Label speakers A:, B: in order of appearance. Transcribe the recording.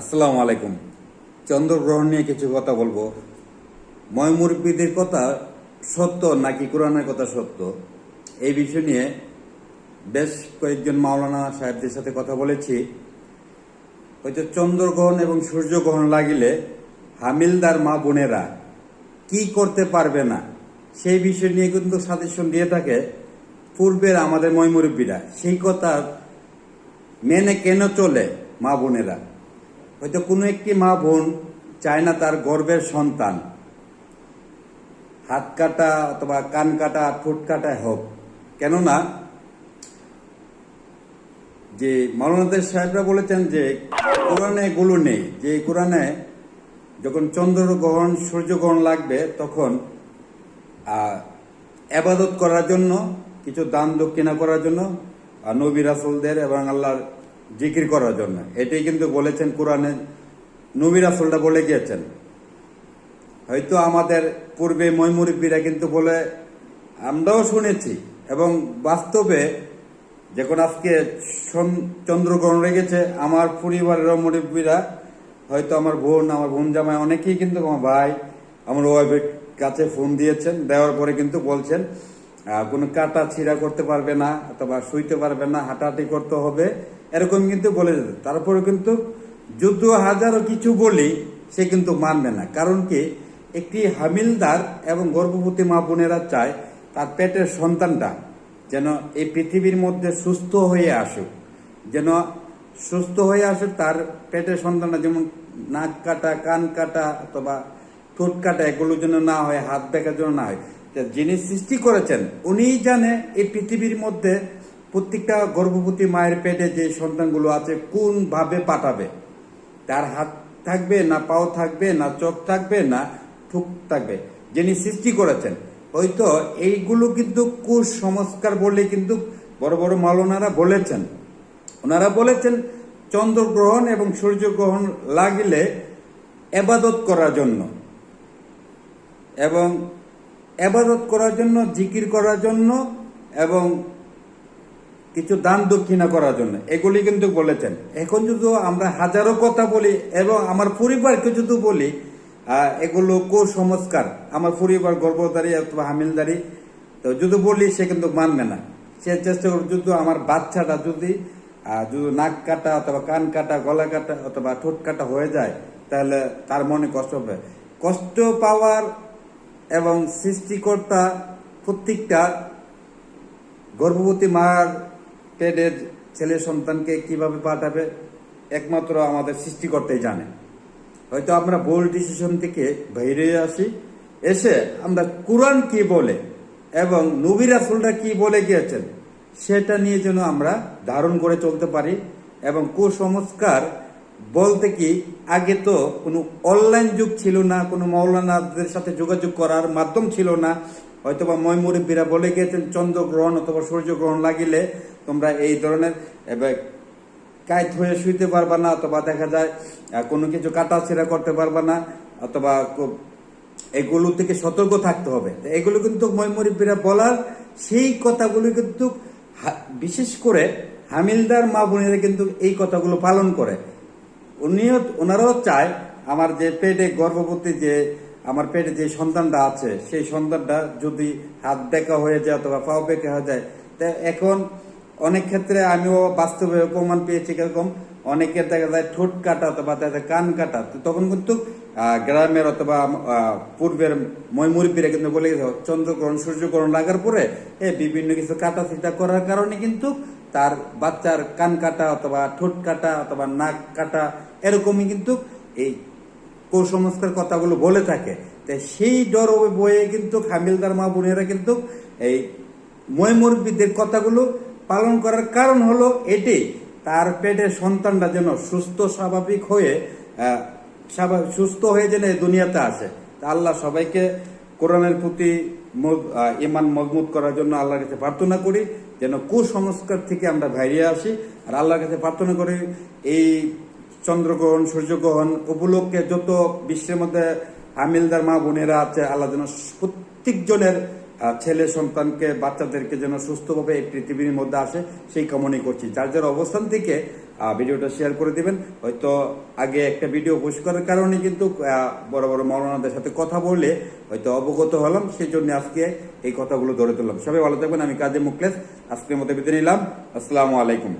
A: আসসালামু আলাইকুম। চন্দ্রগ্রহণ নিয়ে কিছু কথা বলব। ময়মুরব্বীদের কথা সত্য নাকি কোরআনের কথা সত্য? এই বিষয় নিয়ে বেশ কয়েকজন মাওলানা সাহেবদের সাথে কথা বলেছি। হয়তো চন্দ্রগ্রহণ এবং সূর্যগ্রহণ লাগিলে হামিলদার মা বোনেরা কি করতে পারবে না, সেই বিষয় নিয়ে কিন্তু সাজেশন দিয়ে থাকে পূর্বের আমাদের ময়মুরব্বীরা সেই কথা মেনে কেন চলে মা বোনেরা? হয়তো কোনো একটি মা বোন চায় না তার গর্বের সন্তান। হাত কাটা অথবা কান কাটা, ঠোঁট কাটা হোক। কেননা, যে মৌলানাদের সাহেবরা বলেছেন যে কোরআনে এগুলো নেই। যে কোরআনে যখন চন্দ্রগ্রহণ, সূর্যগ্রহণ লাগবে, তখন আবাদত করার জন্য, কিছু দান দক্ষিণা করার জন্য নবী রাসুলদের এবং আল্লাহর জিকির করার জন্য। এটাই কিন্তু বলেছেন কোরআনে। নবী রাসুলটা বলে গিয়েছেন। হয়তো আমাদের পূর্বে ময়মুরব্বীরা কিন্তু বলে, আমরাও শুনেছি এবং বাস্তবে যখন আজকে চন্দ্রগ্রহণ লেগেছে, আমার পরিবারের মুরব্বীরা হয়তো আমার বোন আমার বোন জামাই অনেকেই কিন্তু আমার ভাই, আমার ওয়াইফের কাছে ফোন দিয়েছেন, দেওয়ার পরে কিন্তু বলছেন কোনো কাটা ছিঁড়া করতে পারবে না, অথবা শুইতে পারবে না, হাঁটাহাঁটি করতে হবে। এরকম কিন্তু বলে যেত তারপরে কিন্তু যুদ্ধ হাজারও কিছু বলি সে কিন্তু মানবে না। কারণ কি? একটি হামিলদার এবং গর্ভবতী মা বোনেরা চায় তার পেটের সন্তানটা যেন এই পৃথিবীর মধ্যে সুস্থ হয়ে আসুক। যেন সুস্থ হয়ে আসুক তার পেটের সন্তানটা যেমন নাক কাটা, কান কাটা অথবা ঠোঁট কাটা এগুলো যেন না হয়, হাত দেখার জন্য না হয়। যিনি সৃষ্টি করেছেন, উনিই জানে এই পৃথিবীর মধ্যে প্রত্যেকটা গর্ভবতী মায়ের পেটে যে সন্তানগুলো আছে কোন ভাবে পাঠাবে? তার হাত থাকবে, না পাও থাকবে, না চোখ থাকবে, না ঠুক থাকবে, যিনি সৃষ্টি করেছেন। হয়তো এইগুলো কিন্তু কুসংস্কার বলে কিন্তু বড় বড় মালনারা বলেছেন। ওনারা বলেছেন, চন্দ্রগ্রহণ এবং সূর্যগ্রহণ লাগিলে এবাদত করার জন্য। এবং এবাদত করার জন্য, জিকির করার জন্য এবং কিছু দান দক্ষিণা করার জন্য। এগুলি কিন্তু বলেছেন। এখন যদি আমরা হাজারো কথা বলি এবং আমার পরিবারকে যদি বলি এগুলো কুসংস্কার। আমার পরিবার গর্ভধারী অথবা হামিলদারি তো যদি বলি সে কিন্তু মানবে না। সে চেষ্টা করবে যদি আমার বাচ্চাটা যদি যদি নাক কাটা অথবা কান কাটা, গলা কাটা অথবা ঠোঁট কাটা হয়ে যায়, তাহলে তার মনে কষ্ট হবে। কষ্ট পাওয়ার এবং সৃষ্টিকর্তা প্রত্যেকটা গর্ভবতী মার পেটের ছেলে সন্তানকে কীভাবে পাঠাবে, একমাত্র আমাদের সৃষ্টিকর্তাই জানে। হয়তো আমরা ভুল ডিসিশন থেকে বাইরে আসি, এসে আমরা কোরআন কি বলে এবং নবী রাসুলরা কি বলে গিয়েছেন, সেটা নিয়ে যেন আমরা ধারণ করে চলতে পারি এবং কুসংস্কার বলতে কি, আগে তো কোনো অনলাইন যুগ ছিল না, কোনো মৌলানাদের সাথে যোগাযোগ করার মাধ্যম ছিল না। হয়তোবা ময়মুরব্বীরা বলে গিয়েছেন, চন্দ্রগ্রহণ অথবা সূর্যগ্রহণ লাগিলে তোমরা এই ধরনের কায়ত হয়ে শুইতে পারবা না, অথবা দেখা যায় কোনো কিছু কাটা ছেঁড়া করতে পারবা না, অথবা এগুলো থেকে সতর্ক থাকতে হবে। এগুলো কিন্তু ময়মুরব্বীরা বলার সেই কথাগুলো কিন্তু বিশেষ করে হামিলদার মা বোনেরা কিন্তু এই কথাগুলো পালন করে। উনিও ওনারাও চায়, আমার যে পেটে গর্ভবতী যে, আমার পেটে যে সন্তানটা আছে, সেই সন্তানটা যদি হাত দেখা হয়ে যায় অথবা পাও বেঁকে হয়ে যায়, তা এখন অনেক ক্ষেত্রে আমিও বাস্তবে প্রমাণ পেয়েছি কীরকম? অনেকে দেখা যায় ঠোঁট কাটা অথবা দেখা যায় কান কাটা। তখন কিন্তু গ্রামের অথবা পূর্বের ময়মুরব্বীরা কিন্তু বলে গেছে, চন্দ্রগ্রহণ, সূর্যগ্রহণ লাগার পরে এ বিভিন্ন কিছু কাটা ছিটা করার কারণে কিন্তু তার বাচ্চার কান কাটা অথবা ঠোঁট কাটা অথবা নাক কাটা এরকমই কিন্তু এই কুসংস্কার কথাগুলো বলে থাকে। তাই সেই ডর বয়ে কিন্তু হামিলদার মা বোনেরা কিন্তু এই ময়মুরব্বীদের কথাগুলো পালন করার কারণ হলো এটি। তার পেটের সন্তানটা যেন সুস্থ, স্বাভাবিক হয়ে সুস্থ হয়ে যেন এই দুনিয়াতে আসে। তা আল্লাহ সবাইকে কোরআনের প্রতি ইমান মজবুত করার জন্য আল্লাহর কাছে প্রার্থনা করি, যেন কুসংস্কার থেকে আমরা বাইরে আসি। আর আল্লাহর কাছে প্রার্থনা করি, এই চন্দ্রগ্রহণ, সূর্যগ্রহণ উপলক্ষে যত বিশ্বের মধ্যে হামিলদার মা বোনেরা আছে, আল্লাহ যেন প্রত্যেকজনের ছেলে সন্তানকে বাচ্চাদেরকে যেন সুস্থভাবে এই পৃথিবীর মধ্যে আসে, সেই কামনাই করছি। যার যার অবস্থান থেকে ভিডিওটা শেয়ার করে দিবেন। হয়তো আগে একটা ভিডিও পোস্ট করার কারণে কিন্তু বড় বড় মৌলানাদের সাথে কথা বললে হয়তো অবগত হলাম। সেই জন্য আজকে এই কথাগুলো ধরে তুললাম। সবাই ভালো থাকবেন। আমি কাজে মুখলেশ আজকের মতো বিদায় নিলাম। আসসালামু আলাইকুম।